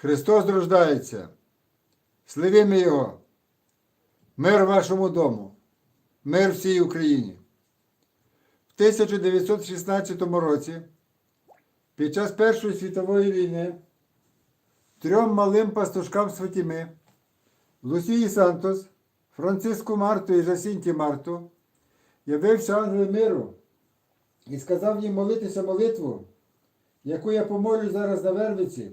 Христос рождається. Славімо Його. Мир вашому дому, мир всій Україні. В 1916 році, під час Першої світової війни, трьом малим пастушкам Святіми, Лусії Сантос, Франциску Марту і Жасінті Марту, явився ангел миру і сказав їм молитися молитву, яку я помолю зараз на Вервиці,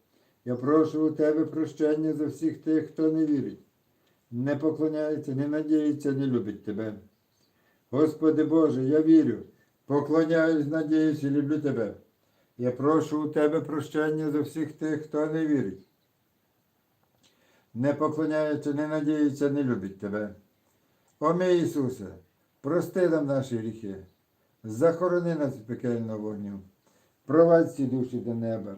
Я прошу у тебе прощення за всіх тих, хто не вірить, не поклоняється, не надіється, не любить тебе. Господи Боже, я вірю, поклоняюсь, надіюсь і люблю тебе. Я прошу у тебе прощення за всіх тих, хто не вірить, не поклоняється, не надіється, не любить тебе. О Ісусе, прости нам наші гріхи, захорони нас пекельного вогню, провадь ці душі до неба,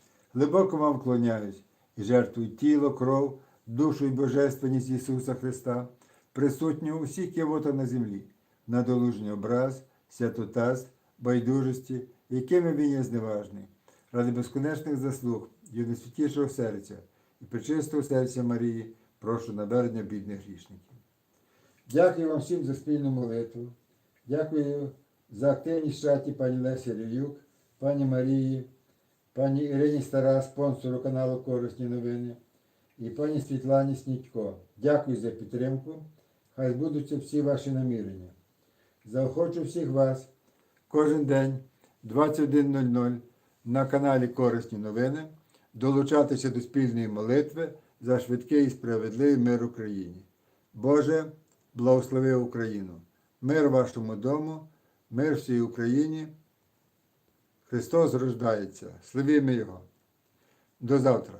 глибоко вам вклоняюсь і жертвую тіло, кров, душу і божественність Ісуса Христа, присутню у всіх на землі, на долужній образ, святотаз, байдужості, якими він є зневажний, ради безконечних заслуг єдносвятішого серця і причистого серця Марії, прошу навернення бідних грішників. Дякую вам всім за спільну молитву. Дякую за активність в чаті пані Лесі Рілюк, пані Марії, пані Ірині Стара, спонсору каналу Корисні новини, і пані Світлані Снідько. Дякую за підтримку. Хай збудуться всі ваші намірення. Заохочу всіх вас кожен день 21.00 на каналі Корисні новини долучатися до спільної молитви за швидкий і справедливий мир Україні. Боже, благослови Україну! Мир вашому дому, мир всій Україні. Христос рождається. Славімо Його. До завтра.